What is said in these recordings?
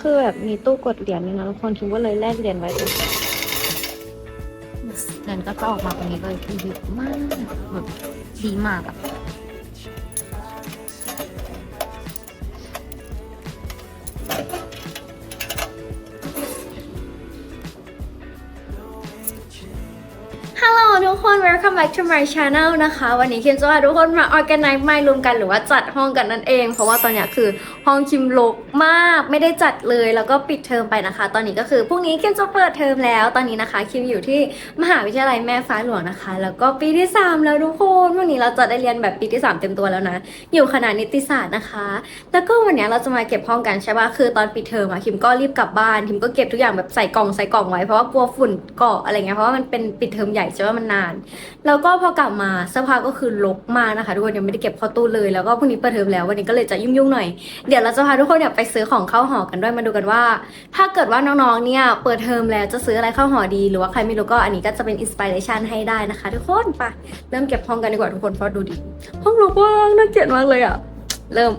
คือแบบมีตู้กดเหรียญนึงนะทุกคนคิมก็เลยแลกเหรียญไว้ตรงนี้เหรียญก็จะออกมาแบบนี้เลยคือเยอะมากแบบดีมากอะฮัลโหล ทุกคน welcome back to my channel นะคะ วันนี้คิมจะพาทุกคนมา organize ไม่รวมกันหรือว่าจัดห้องกันนั่นเอง เพราะว่าตอนนี้คือห้องคิมรกมากไม่ได้จัดเลยแล้วก็ปิดเทอมไปนะคะ ตอนนี้ก็คือพรุ่งนี้คิมจะเปิดเทอมแล้ว ตอนนี้นะคะคิมอยู่ที่มหาวิทยาลัยแม่ฟ้าหลวงนะคะ แล้วก็ปีที่ 3 แล้วทุกคนวันนี้เราจะได้เรียนแบบปีที่ 3 เต็มตัวแล้วนะ อยู่คณะนิติศาสตร์นะคะ แล้วก็วันนี้เราจะมาเก็บห้องกันใช่ป่ะคือตอนปิดเทอมอะคิมก็รีบกลับบ้านคิมก็เก็บทุกอย่างแบบใส่กล่องใส่กล่องไว้เพราะว่ากลัวฝุ่นเกาะอะไรเงี้ยเพราะว่ามันเป็นปิดเทอมใหญ่ใช่ป่ะมันนาน แล้วก็พอกลับมาสื้อผ้าก็คือรกมากนะคะ ทุกคนยังไม่ได้เก็บเข้าตู้เลยแล้วก็พรุ่งนี้เปิดเทอมแล้ววันนี้ก็เลยจะยุ่งๆหน่อยเดี๋ยวเราจะพาทุกคนเนี่ยไปซื้อของเข้าหอกันด้วยมาดูกันว่า ถ้าเกิดว่าน้องๆเนี่ยเปิดเทอมแล้วจะซื้ออะไรเข้าหอดี หรือว่าใครไม่รู้ก็อันนี้ก็จะเป็นอินสปิเรชันให้ได้นะคะ ทุกคนไปเริ่มเก็บห้องกันดีกว่าทุกคนเพราะดูดิห้องรกมากน่าเกลียดมากเลยอะเริ่ม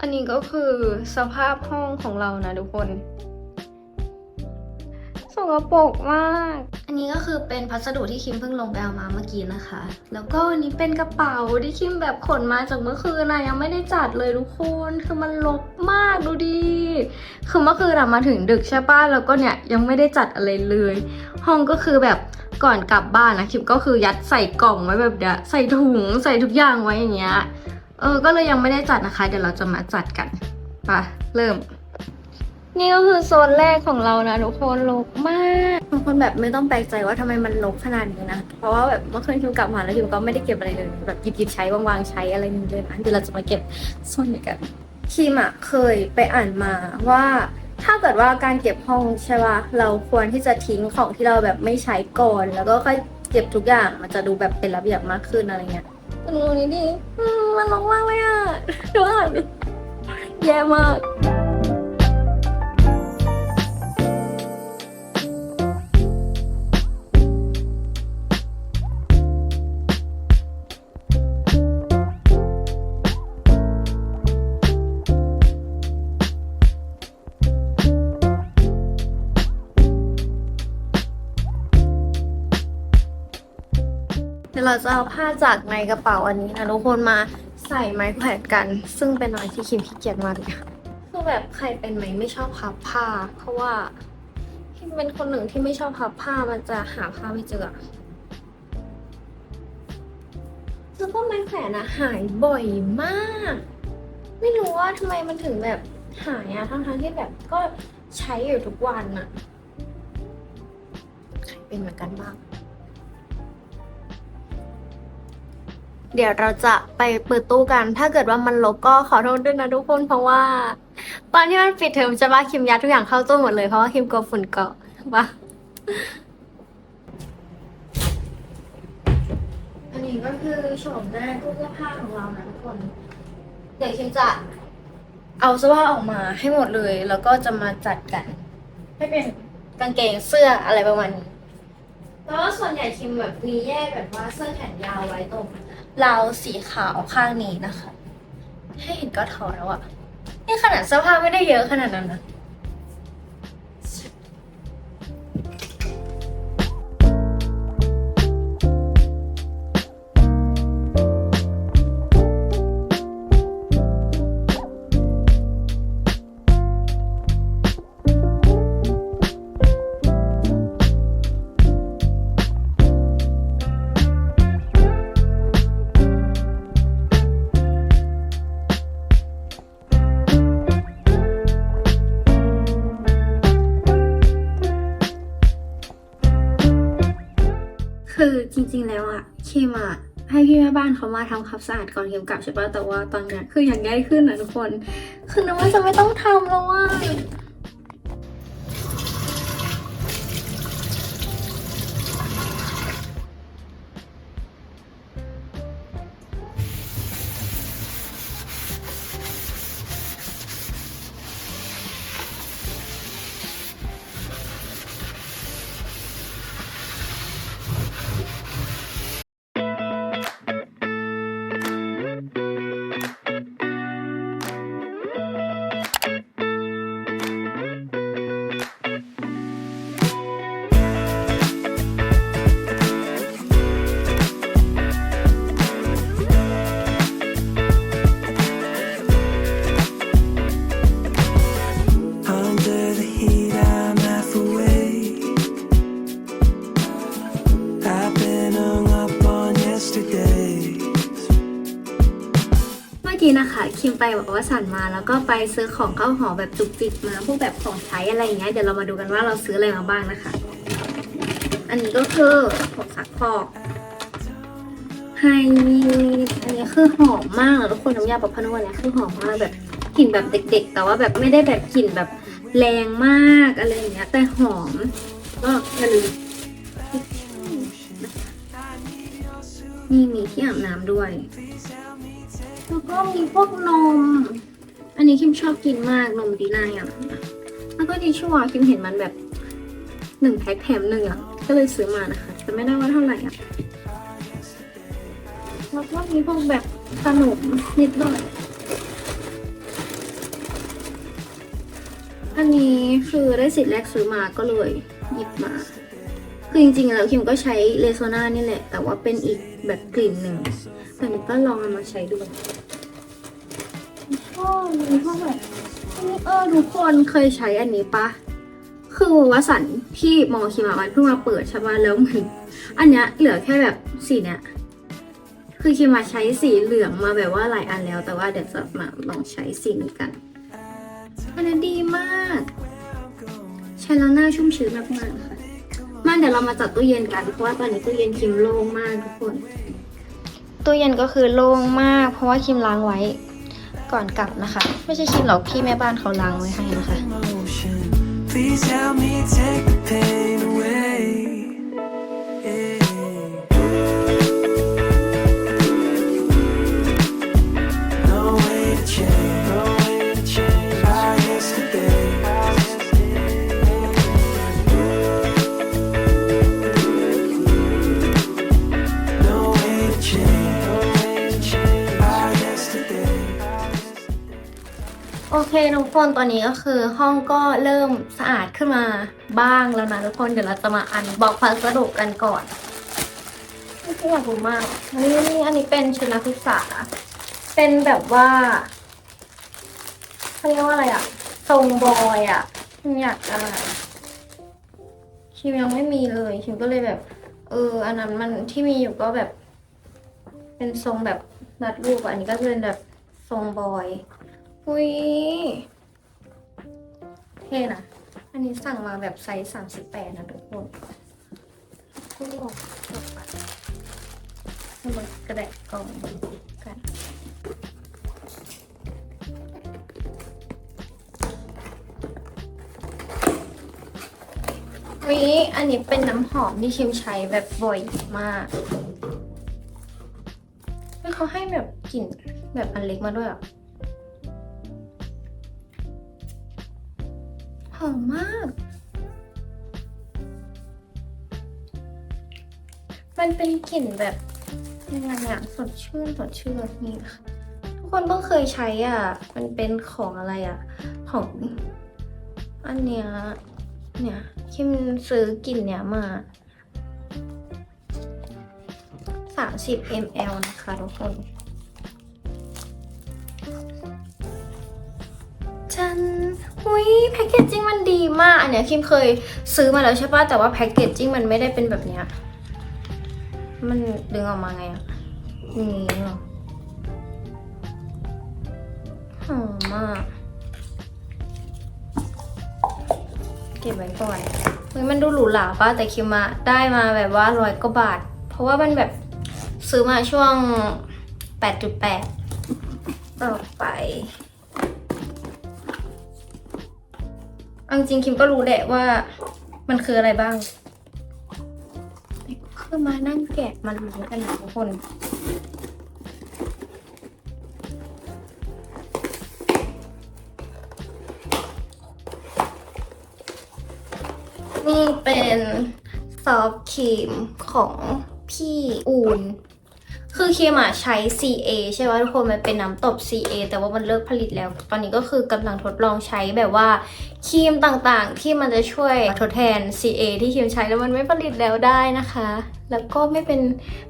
อันนี้ก็คือสภาพห้องของเรานะทุกคน กปรกมาก อันนี้ก็คือเป็นพัสดุที่คิมเพิ่งลงไปเอามาเมื่อกี้นะคะ แล้วก็อันนี้เป็นกระเป๋าที่คิมแบบขนมาจากเมื่อคืนนะยังไม่ได้จัดเลยทุกคน คือมันรกมากดูดิคือเมื่อคืนอะมาถึงดึกใช่ป่ะแล้วก็เนี่ยยังไม่ได้จัดอะไรเลย ห้องก็คือแบบก่อนกลับบ้านนะคิมก็คือยัดใส่กล่องไว้แบบเนี้ยใส่ถุงใส่ทุกอย่างไว้อย่างเงี้ยเออก็เลยยังไม่ได้จัดนะคะ เดี๋ยวเราจะมาจัดกันไปเริ่ม นี่ก็คือโซนแรกของเรานะทุกคนรกมากบางคนแบบไม่ต้องแปลกใจว่าทำไมมันรกขนาดนี้นะ เพราะว่าแบบเมื่อคืนคิวกลับมาแล้วคิวก็ไม่ได้เก็บอะไรเลยแบบหยิบหยิบๆใช้วางๆใช้อะไรนี้เลยนะเดี๋ยวเราจะมาเก็บโซนนี้กันคิมอะเคยไปอ่านมาว่าถ้าเกิดว่าการเก็บห้องใช่ป่ะเราควรที่จะทิ้งของที่เราแบบไม่ใช้ก่อน แล้วก็ค่อยเก็บทุกอย่างมันจะดูแบบเป็นระเบียบมากขึ้นอะไรเงี้ยตรงนี้ดิอืมมันรกมากเลยอะดูอ่านดิแย่มาก เราจะเอาผ้าจากในกระเป๋าอันนี้นะทุกคนมาใส่ไม้แขวนกัน ซึ่งเป็นอะไรที่คิมขี้เกียจมากเลยคือแบบใครเป็นไหมไม่ชอบพับผ้า เพราะว่าคิมเป็นคนหนึ่งที่ไม่ชอบพับผ้ามันจะหาผ้าไม่เจอแล้วก็ไม้แขวนอะหายบ่อยมาก ไม่รู้ว่าทำไมมันถึงแบบหายอะทั้งๆที่แบบก็ใช้อยู่ทุกวันอะใครเป็นเหมือนกันบ้าง เดี๋ยวเราจะไปเปิดตู้กัน ถ้าเกิดว่ามันลบก็ขอโทษด้วยนะทุกคนเพราะว่า ตอนที่มันปิดเทอมจะว่าคิมยัดทุกอย่างเข้าตู้หมดเลยเพราะว่าคิมกลัวฝุ่นเกาะปะอันนี้ก็คือโฉมหน้าตู้เสื้อผ้าของเรานะทุกคน เดี๋ยวคิมจะเอาเสื้อผ้าออกมาให้หมดเลย แล้วก็จะมาจัดกัน ให้เป็นกางเกงเสื้ออะไรประมาณนี้แล้วก็ส่วนใหญ่คิมแบบมีแยกแบบว่าเสื้อแขนยาวไว้ตรง ราวสีขาวข้างนี้นะคะ ให้เห็นก็ถอดแล้วอะนี่ขนาดเสื้อผ้าไม่ได้เยอะขนาดนั้นนะ คือจริงๆแล้วอะคิมอะให้พี่แม่บ้านเขามาทำความสะอาดก่อนเข็มกลับใช่ปะแต่ว่าตอนเนี้ยคืออย่างง่ายขึ้นนะทุกคน คือนึกว่าจะไม่ต้องทำแล้วว่า นี้นะคะคิมไปบอกว่าสั่นมาแล้วก็ไปซื้อของเข้าหอแบบจุกจิกมาพวกแบบของใช้อะไรอย่างเงี้ยเดี๋ยวเรามาดูกันว่าเราซื้ออะไรมาบ้างนะคะ อันนี้ก็คือผงซักฟอกไฮอันนี้คือหอมมากทุกคนน้ำยาปรับผ้านุ่มอันนี้คือหอมมากแบบกลิ่นแบบเด็ก ๆ แต่ว่าแบบไม่ได้แบบกลิ่นแบบแรงมากอะไรอย่างเงี้ยแต่หอมก็อย่าลืมนี่มีที่อาบน้ำด้วย แล้วก็มีพวกนม อันนี้คิมชอบกินมากนมดีน่าอย่างแล้วก็ทิชชู่คิมเห็นมันแบบหนึ่งแพ็คแถมหนึ่งอะก็เลยซื้อมานะคะแต่ไม่ได้ว่าเท่าไหร่อะแล้วก็มีพวกแบบขนมนิดหน่อยอันนี้คือได้สิทธิ์แรกซื้อมาก็เลยหยิบมา คือจริงๆแล้วคิมก็ใช้เลโซนานี่แหละ แต่ว่าเป็นอีกแบบกลิ่นหนึ่งแต่หนูก็ลองเอามาใช้ดูชอบมีพวกแบบอันนี้เออทุกคนเคยใช้อันนี้ปะคือวสันที่มอคิมามันเพิ่งมาเปิดใช่ปะแล้วเหมือนอันเนี้ยเหลือแค่แบบสีเนี้ยคือคิมมาใช้สีเหลืองมาแบบว่าหลายอันแล้ว แต่ว่าเดี๋ยวจะมาลองใช้สีนี้กัน อันนี้ดีมาก ใช้แล้วหน้าชุ่มชื้นมากๆ มาเดี๋ยวเรามาจัดตู้เย็นกันเพราะว่าตอนนี้ตู้เย็นคิมโล่งมากทุกคน ตู้เย็นก็คือโล่งมาก เพราะว่าคิมล้างไว้ก่อนกลับนะคะ ไม่ใช่คิมหรอกพี่แม่บ้านเขาล้างไว้ให้นะคะ Emotion. Please help me take the pain away. เคทุกคนตอนนี้ก็คือห้องก็เริ่มสะอาดขึ้นมาบ้างแล้วนะทุกคนเดี๋ยวเราจะมาอันบอกพัสดุกันก่อนไม่อยากรู้มากนี่นี่อันนี้เป็นชุดนักศึกษา เป็นแบบว่าเขาเรียกว่าอะไรอะทรงบอยอะคิมอยากได้คิมยังไม่มีเลยคิมก็เลยแบบ เออ อันนั้นมันที่มีอยู่ก็แบบ เป็นทรงแบบรัดรูปอะอันนี้ก็จะเป็นแบบทรงบอย อุ้ยเท่นะ อันนี้สั่งมาแบบไซส์สามสิบแปดนะทุกคนก็ออกอกไปมันกระแดะกล่องกันวิอันนี้เป็นน้ำหอมที่คิมใช้แบบบ่อยมากเฮ้ยเขาให้แบบกลิ่นแบบอันเล็กมาด้วยอะ หอมมาก มันเป็นกลิ่นแบบยังไงอะสดชื่นสดชื่นนี่ค่ะทุกคนต้องเคยใช้อะ มันเป็นของอะไรอะ ของอันเนี้ยเนี่ยคิมซื้อกลิ่นเนี้ยมา 30 ml นะคะทุกคน จันอุ้ยแพคเกจจิ้งมันดีมาก อันเนี้ยคิมเคยซื้อมาแล้วใช่ปะแต่ว่าแพคเกจจิ้งมันไม่ได้เป็นแบบเนี้ย มันดึงออกมาไงอะนี่หรอหอมมากเก็บไว้ก่อนเฮ้ยมันดูหรูหราป่ะแต่คิมมาได้มาแบบว่าร้อยกว่าบาท เพราะว่ามันแบบซื้อมาช่วง 8.8 ต่อไป เอาจริงคิมก็รู้แหละว่า มันคืออะไรบ้างแต่ก็คือมานั่งแกะมันรู้กันนะทุกคนนี่เป็นซอฟครีมของพี่อูน คือครีมอะใช้ CA ใช่ไหมทุกคนมันเป็นน้ำตบ CA แต่ว่ามันเลิกผลิตแล้ว ตอนนี้ก็คือกำลังทดลองใช้แบบว่าครีมต่างๆ ที่มันจะช่วยทดแทน CA ที่ครีมใช้แล้วมันไม่ผลิตแล้วได้นะคะ แล้วก็ไม่เป็น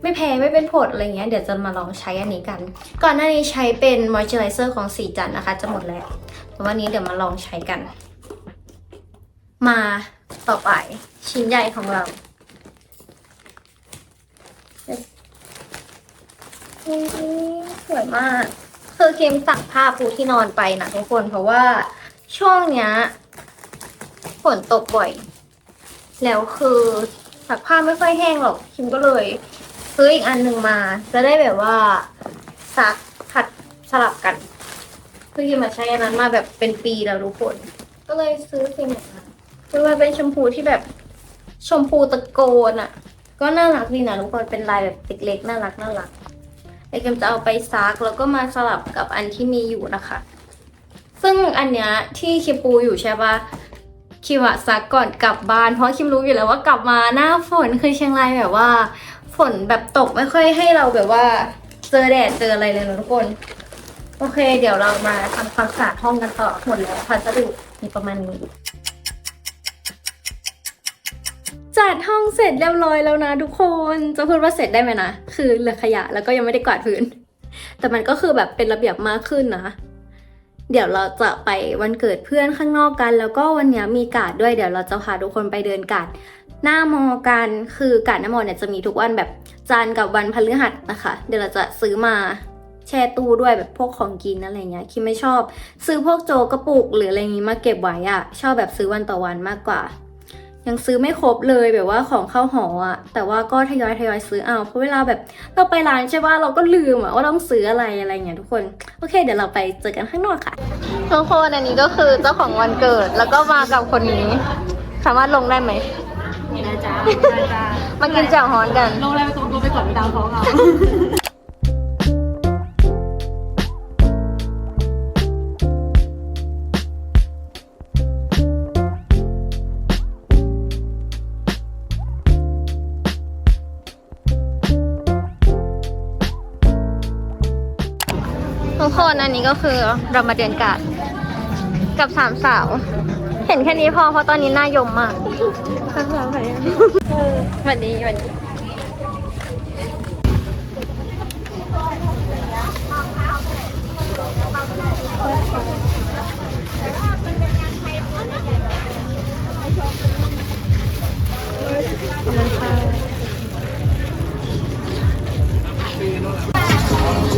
ไม่แพ้ไม่เป็นผดอะไรเงี้ยเดี๋ยวจะมาลองใช้อันนี้กัน ก่อนหน้านี้ใช้เป็นมอยเจอไรเซอร์ของสีจันนะคะ จะหมดแล้วแต่วันนี้เดี๋ยวมาลองใช้กัน มาต่อไปชิ้นใหญ่ของเรา อุ๊ยสวยมาก คือคิมสั่งผ้าปูที่นอนไปนะทุกคนเพราะว่าช่วงเนี้ยฝนตกบ่อย แล้วคือซักผ้าไม่ค่อยแห้งหรอกคิมก็เลยซื้ออีกอันหนึ่งมา จะได้แบบว่าซักผัดสลับกัน คือคิมมาใช้อันนั้นมาแบบเป็นปีแล้วทุกคน ก็เลยซื้อสิ่งนี้มาคือมันเป็นชมพูที่แบบชมพูตะโกนอะ ก็น่ารักดีนะทุกคนเป็นลายแบบเล็กๆน่ารักน่ารัก ไอเกมจะเอาไปซักแล้วก็มาสลับกับอันที่มีอยู่นะคะ ซึ่งอันเนี้ยที่คิมปูอยู่ใช่ปะคิมอะซักก่อนกลับบ้านเพราะคิมรู้อยู่แล้วว่ากลับมาหน้าฝนคือเชียงรายแบบว่า ฝนแบบตกไม่ค่อยให้เราแบบว่าเจอแดดเจออะไรเลยนะทุกคน โอเค เดี๋ยวเรามาทำความสะอาดห้องกันต่อหมดแล้วพัสดุมีประมาณนี้ จัดห้องเสร็จเรียบร้อยแล้วนะทุกคนจะพูดว่าเสร็จได้ไหมนะคือเหลือขยะแล้วก็ยังไม่ได้กวาดพื้น แต่มันก็คือแบบเป็นระเบียบมากขึ้นนะ เดี๋ยวเราจะไปวันเกิดเพื่อนข้างนอกกัน แล้วก็วันนี้มีกาดด้วยเดี๋ยวเราจะพาทุกคนไปเดินกาดหน้ามอกันคือกาดหน้ามอเนี่ยจะมีทุกวันแบบจันกับวันพฤหัสนะคะ เดี๋ยวเราจะซื้อมาแช่ตู้ด้วยแบบพวกของกินอะไรเงี้ยคิดไม่ชอบ ซื้อพวกโจกระปุกหรืออะไรงี้มาเก็บไว้อะชอบแบบซื้อวันต่อวันมากกว่า ยังซื้อไม่ครบเลยแบบว่าของเข้าหออะแต่ว่าก็ทยอยทยอยซื้อเอาเพราะเวลาแบบเราไปร้านใช่ป่ะเราก็ลืมอะว่าต้องซื้ออะไรอะไรเงี้ยทุกคนโอเค เดี๋ยวเราไปเจอกันข้างนอกค่ะทุกคนอันนี้ก็คือเจ้าของวันเกิดแล้วก็มากับคนนี้ สามารถลงได้ไหมนี่นะจ๊ะนี่นะจ๊ะมากินแจ่วฮ้อนกันลงอะไรไปตรงตัวไปก่อนไปตามท้องเอา ทุกคนอันนี้ก็คือเรามาเดินกาดกับสามสาว เห็นแค่นี้พอเพราะตอนนี้หน้ายมมากสามสาวไหนวันนี้วันนี้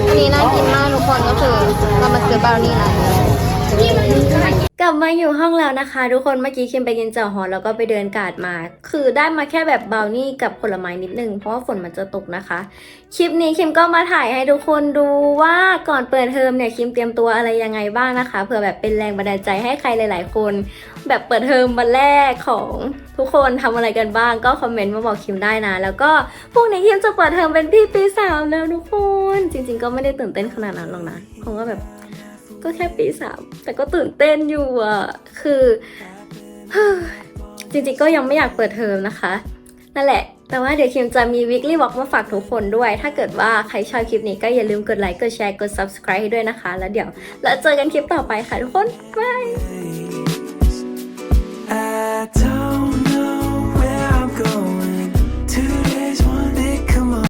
อันนี้น่ากินมาก คนก็คือเรามาซื้อบราวนี่นะ กลับมาอยู่ห้องแล้วนะคะ ทุกคนเมื่อกี้คิมไปกินเจ่วฮอแล้วก็ไปเดินกาดมา คือได้มาแค่แบบบราวนี่กับผลไม้นิดนึง เพราะว่าฝนมันจะตกนะคะ คลิปนี้คิมก็มาถ่ายให้ทุกคนดูว่าก่อนเปิดเทอมเนี่ยคิมเตรียมตัวอะไรยังไงบ้างนะคะเผื่อแบบเป็นแรงบันดาลใจให้ใครหลาย ๆ คน แบบเปิดเทอมวันแรกของทุกคนทำอะไรกันบ้างก็คอมเมนต์มาบอกคิมได้นะ แล้วก็พรุ่งนี้คิมจะเปิดเทอมเป็นพี่ปีสามแล้วทุกคน จริง ๆ ก็ไม่ได้ตื่นเต้นขนาดนั้นหรอกนะคงก็แบบ ก็แค่ปีสามแต่ก็ตื่นเต้นอยู่อะ คือจริงๆก็ยังไม่อยากเปิดเทอมนะคะ นั่นแหละ แต่ว่าเดี๋ยวคิมจะมี weekly walk มาฝากทุกคนด้วย ถ้าเกิดว่าใครชอบคลิปนี้ก็อย่าลืมกดไลค์กดแชร์กด subscribe ให้ด้วยนะคะ แล้วเดี๋ยวเราเจอกันคลิปต่อไปค่ะทุกคนบาย